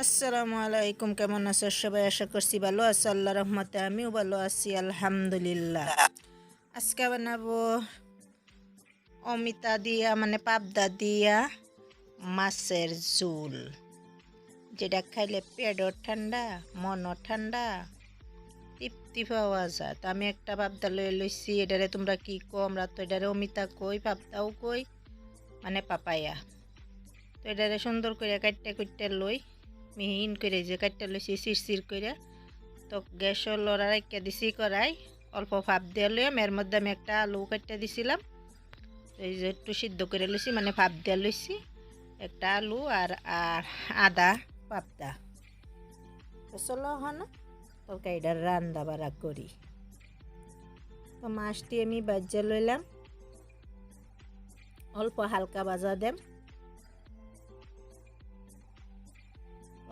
আসসালামু আলাইকুম, কেমন আছো সবাই? আশা করছি ভালো আছো আল্লাহ রহমতে আমিও ভালো আছি, আলহামদুলিল্লাহ। আজকে বানাবো অমিতা দিয়া মানে পাবদা দিয়া মাছের ঝুল। যেটা খাইলে পেটও ঠান্ডা, মনও ঠান্ডা, তৃপ্তি পাওয়া যায়। তো আমি একটা পাবদা লয়ে লইছি, এটারে তোমরা কি কো আমরা তো এটারে অমিতা কই, পাবদাও কই মানে পাপায়া। তো এটারে সুন্দর করে কাটতে কুটতে লই মিহিন করে যে কাটতে লইছি চিরচির করে তো গ্যাসও লড়া রাখিয়া দিছি করাই অল্প ভাপ দিয়ে লইম এর মধ্যে আমি একটা আলু কাটতে দিছিলাম। এই যে একটু সিদ্ধ করে লইছি মানে ভাপ দিয়ে লইছি। একটা আলু আর আর আদা পাবদা। তো চলো হন তরকারিটা রান্দা বাড়া করি। তো মাছটি আমি বাজ্যা লইলাম। অল্প হালকা বাজা দেম।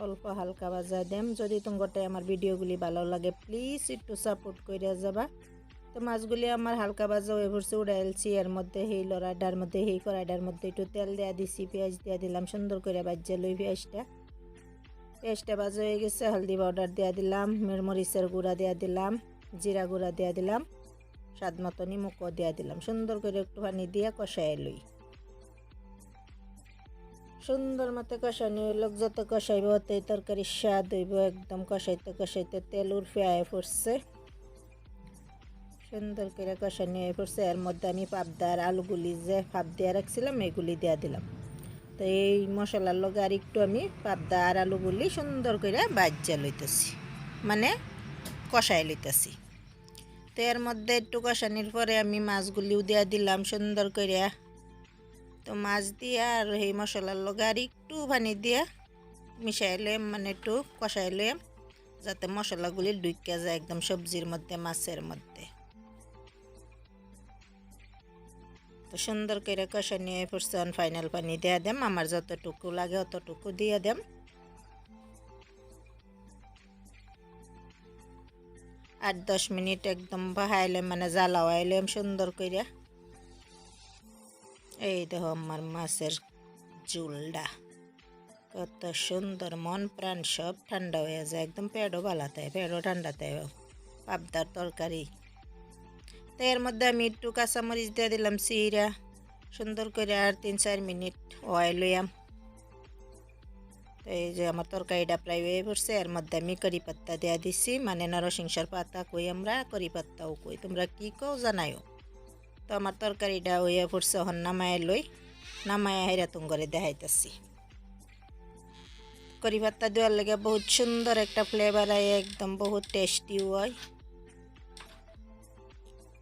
অল্প হালকা বাজা দেম। যদি তোমার আমার ভিডিওগুলি ভালো লাগে প্লিজ একটু সাপোর্ট করে যাবা। তো মাছগুলি আমার হালকা বাজা হয়ে পড়ছে, উড়াইলছি। এর মধ্যে সেই লড়াইটার মধ্যে, সেই কড়াইটার মধ্যে একটু তেল দেওয়া দিছি, পেঁয়াজ দেওয়া দিলাম, সুন্দর করে বাজ্যা লই পেঁয়াজটা। পেঁয়াজটা বাজা হয়ে গেছে, হলদি পাউডার দেওয়া দিলাম মরিচের গুঁড়া দেওয়া দিলাম, জিরা গুঁড়া দেওয়া দিলাম, স্বাদ মতো নিমুকও দেওয়া দিলাম। সুন্দর করে একটু পানি দিয়ে কষাই লই। সুন্দর মতো কষানি লোক যত কষাইব ততই তরকারির স্বাদ হইব, একদম কষাইতে কষাইতে তেল উর্ফে আয় পড়ছে। সুন্দর করে কষানি হয়ে পড়ছে, এর মধ্যে আমি পাবদার আলুগুলি যে ভাপ দিয়ে রাখছিলাম, এগুলি দিয়ে দিলাম। তো এই মশলার লগে আর একটু আমি পাবদা আর আলুগুলি সুন্দর করে বাজ্যা লইতেছি মানে কষাই লইতেছি। তো এর মধ্যে একটু কষানির পরে আমি মাছগুলিও দিয়ে দিলাম, সুন্দর করে তো মাছ দিয়ে আর সেই মশলার লগে আর একটু পানি দিয়ে মিশাই লইম মানে একটু কষাই লইম, যাতে মশলাগুলি ডুইকা যায় একদম সবজির মধ্যে, মাছের মধ্যে। তো সুন্দর করে কষা নিয়ে পড়ছে ফাইনাল পানি দিয়ে দেম, আমার যতটুকু লাগে অতটুকু দিয়ে দেম। আট দশ মিনিট একদম বাহাইলে মানে জ্বালাওয়াইলাম সুন্দর করে এই দেখো আমার মাছের ঝুলটা কত সুন্দর, মন প্রাণ সব ঠান্ডা হয়ে যায়। একদম পেটও বালাতে পেটও ঠান্ডাতে পাবদার তরকারি। তো এর মধ্যে আমি একটু কাঁচামরিচ দিয়ে দিলাম, চিরা। সুন্দর করে আর তিন চার মিনিট অয়েল লইয়াম। তো এই যে আমার তরকারিটা প্রায় হয়ে পড়ছে, এর মধ্যে আমি করি পাত্তা দেওয়া দিছি। মানে নরসিংসার পাতা কই আমরা করি পাত্তাও কই। তোমরা কী কও জানাইও। তো আমার তরকারিটা হইয়া পড়ছে হন নামায় লই, নামায় হেরা তুঙ্গরে দেখাইতেছি। করি পাত্তা দেওয়ার লেগে বহুত সুন্দর একটা ফ্লেভার আয় একদম বহুত টেস্টিও হয়।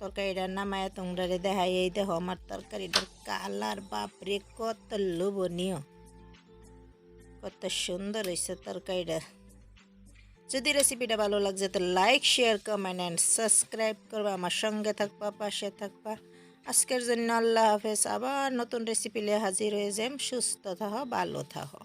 তরকারিটা নামায় তোমরা দেখাই, এই দেখো আমার তরকারিটার কালার, বাপরে, কত লোভনীয়। কত সুন্দর হয়েছে তরকারিটা। যদি রেসিপিটা ভালো লাগছে, তো like share comment and subscribe করবা, আমার সঙ্গে থাকবা, পাশে থাকবা। আজকের জন্য আল্লাহ হাফেজ। আবার নতুন রেসিপি নিয়ে হাজির হয়ে যাম সুস্থ থাকো ভালো থাকো